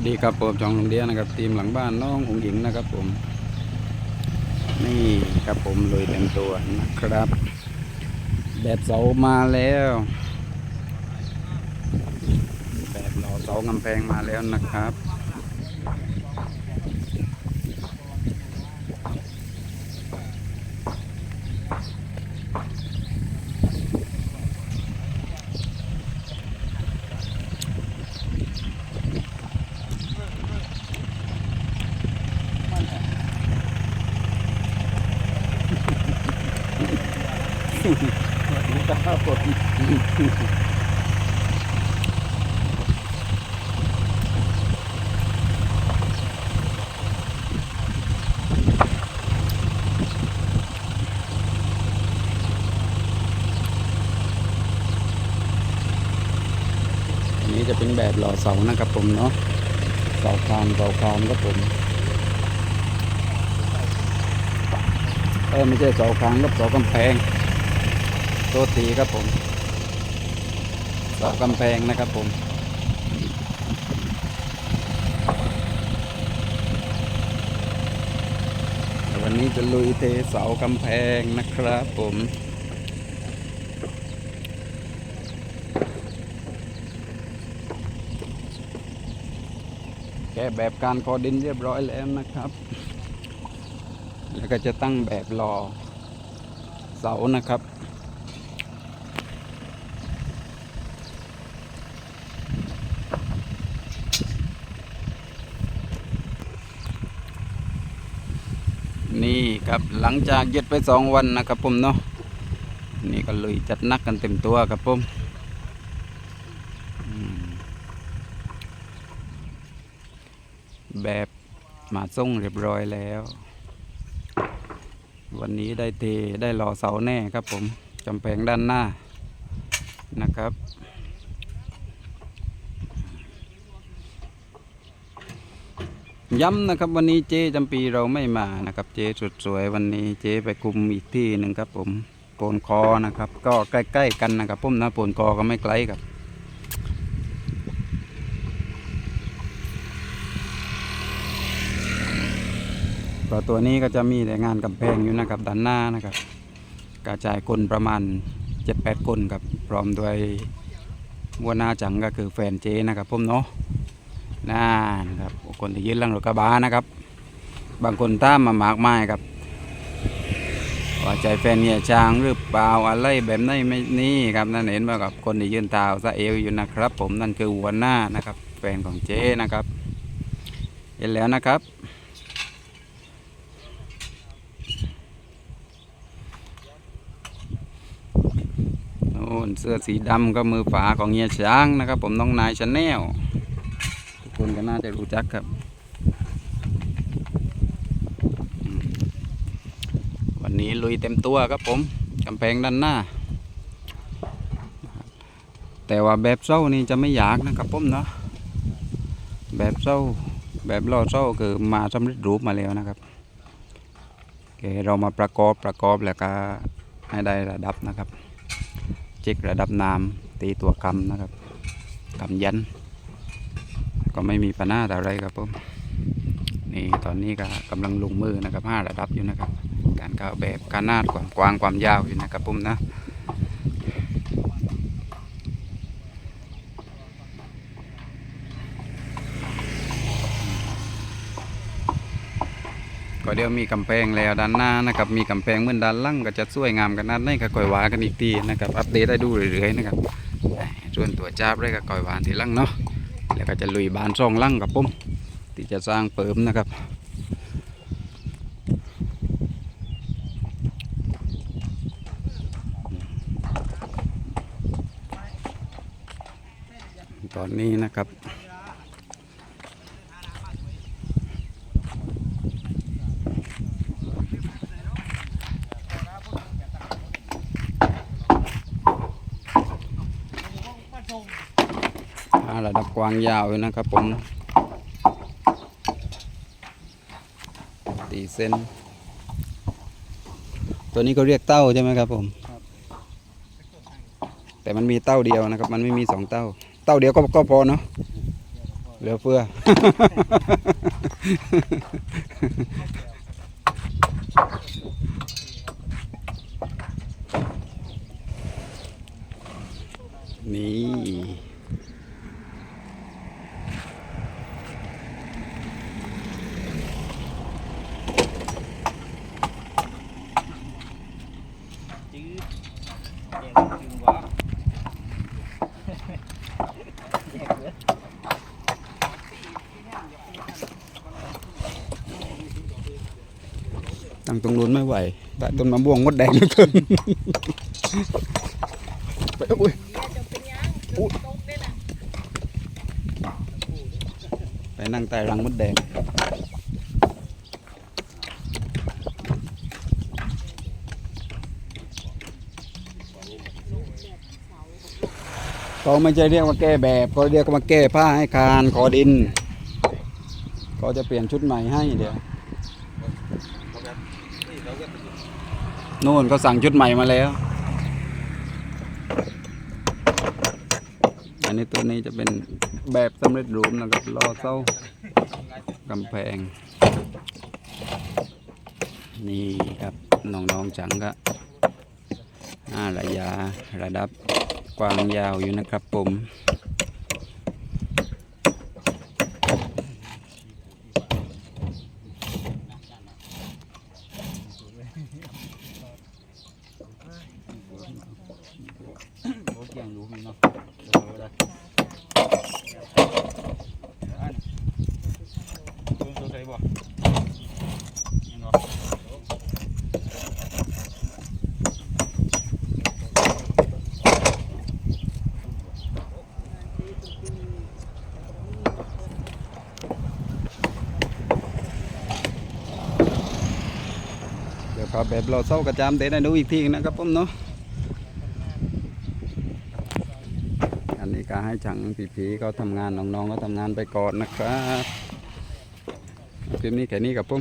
วัสดีครับผมจองลงเดียนะครับทีมหลังบ้านน้องหงหญิงนะครับผม นี่ครับผมลุยเต็มตัวนะครับ แบบเสามาแล้ว แบบหล่อเสากำแพงมาแล้วนะครับ ครับผมอันนี้จะเป็นแบบหล่อเสานะครับผมเนาะเสาคานเสาคานครับผมเออไม่ใช่เสาคานครับเสากำแพง โทษทีครับผมเสากำแพงนะครับผมวันนี้จะลุยเทเสากำแพงนะครับผมแกะแบบการคอดินเรียบร้อยแล้วนะครับ แล้วก็จะตั้งแบบรอเสานะครับ นี่ครับหลังจากยุดไปสองวันนะครับผมเนาะนี่ก็เลยจัดนักกันเต็มตัวครับผมแบบมาส่งเรียบร้อยแล้ว วันนี้ได้เทได้รอเสาแน่ครับผมจำแพงด้านหน้านะครับ ย้ำนะครับวันนี้เจ๊จำปีเราไม่มานะครับ เจ๊สุดสวยวันนี้เจ๊ไปคุมอีกที่หนึ่งครับผมโปนคอนะครับ ก็ใกล้ๆกันนะครับผมนะโปนคอก็ไม่ไกลครับก็ตัวนี้ก็จะมีแต่งานกำแพงอยู่นะครับด้านหน้านะครับ กระจายคนประมาณ7-8คนครับพร้อมด้วยวัวหน้าจังก็คือแฟนเจนะครับผมเนาะ นั่นครับ คนที่ยืนหลังรถกระบะนะครับ บางคนตามมามากมายครับว่าใจแฟนเนี่ยช้างหรือเปล่าอะไรแบบนี้ไม่นี่ครับนั่นเห็นมากับคนที่ยืนตาวซะเอวอยู่นะครับ ผมนั่นคือหัวหน้านะครับ แฟนของเจ๊นะครับ เห็นแล้วนะครับโน่นเสื้อสีดำก็มือฝาของเฮียช้างนะครับ ผมน้องนายชาแนล น่าจะรู้จักครับ วันนี้ลุยเต็มตัวครับผมกำแพงด้านหน้า แต่ว่าแบบเศร้านี่จะไม่อยากนะครับผมเนาะแบบเศร้าแบบล่อเศร้าคือมาสำเร็จรูปมาแล้วนะครับโอเคเรามาประกอบประกอบแล้วก็ให้ได้ระดับนะครับ เช็คระดับน้ำตีตัวกำนะครับกำยัน ก็ไม่มีปัญหาอะไรครับผมนี่ตอนนี้ก็กำลังลงมือนะครับห้าระดับอยู่นะครับ การเข้าแบบการนาดความกว้างความยาวอยู่นะครับผมนะก็เดี๋ยวมีกำแพงแล้วด้านหน้านะครับมีกำแพงเหมือนด้านล่างก็จะสวยงามกันนัดนี้ก็คอยวากันอีกทีนะครับอัปเดตได้ดูเรื่อยๆนะครับส่วนตัวจ้าบได้ก็คอยว่าทีหลังเนาะ แล้วก็จะลุยบานซ่องลั่งกับผมที่จะสร้างเปิมนะครับตอนนี้นะครับ ระดับกว้างยาวอยู่นะครับผมตีเส้น ตัวนี้ก็เรียกเต้าใช่ไหมครับผม แต่มันมีเต้าเดียวนะครับ มันไม่มีสองเต้า เต้าเดียวก็ก็พอเนาะเหลือเฟือ นี่ จืดแยกจริงวะแยกเลย ตั้งตรงนู้นไม่ไหวแต่ต้นมะม่วงมดแดงเหลือเกินไปอุ้ยอุ๊ยไปนั่งใต้รังมดแดง เขาไม่ใช่เรียกว่าแก้แบบเขาเรียกว่าแก้ผ้าให้คานขอดินเขาจะเปลี่ยนชุดใหม่ให้เดี๋ยวโน่นเขาสั่งชุดใหม่มาแล้ว อันนี้ตัวนี้จะเป็นแบบสำเร็จรูปนะครับรอเส้ากำแพง นี่ครับน้องๆจังก็าระยะระดับกว้างยาวอยู่นะครับผมโอ้เกียงรู้มีเนาะเออได้คุณตัวใส่บ่ยังเนาะ เดี๋ยวพาแบบเรอเส้ากระจามเดนให้ดูอีกทีนะครับผมเนาะอันนี้ก็ให้ช่างผีๆเขาทำงานน้องๆเขาทำงานไปก่อนนะครับคลิปนี้แค่นี้ครับผม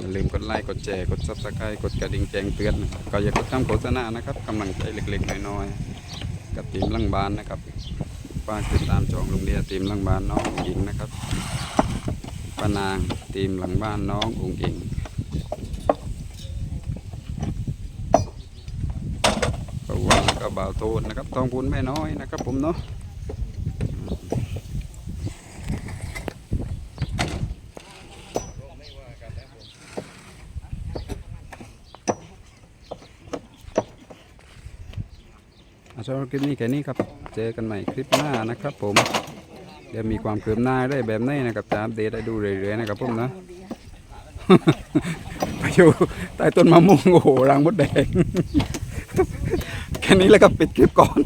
อย่าลืมกดไลค์กดแชร์กดซับสไครต์กดกระดิ่งแจ้งเตือนก็อย่ากดทำโฆษณานะครับกำลังใจเล็กๆน้อยๆกับทีมลังบานนะครับฝากติดตามจองลุงเดียทีมลังบานน้องอุ๋งอิงนะครับป้านางทีมหลังบ้านน้องอุ๋งอิงประ วันก็บ่าวโทนนะครับทองพูนแม่น้อยนะครับผมเนาะอะสำหรับคลิปนี้แค่นี้ครับ เจอกันใหม่คลิปหน้านะครับผม เดี๋ยวมีความคืบหน้าได้แบบนี้นะครับจะอัปเดตได้ดูเรื่อยๆนะครับผมนะไปอยู่ใต้ต้นมะม่วงโอ้โหรังมดแดง ค่นี้แล้วก็ปิดคลิปก่อน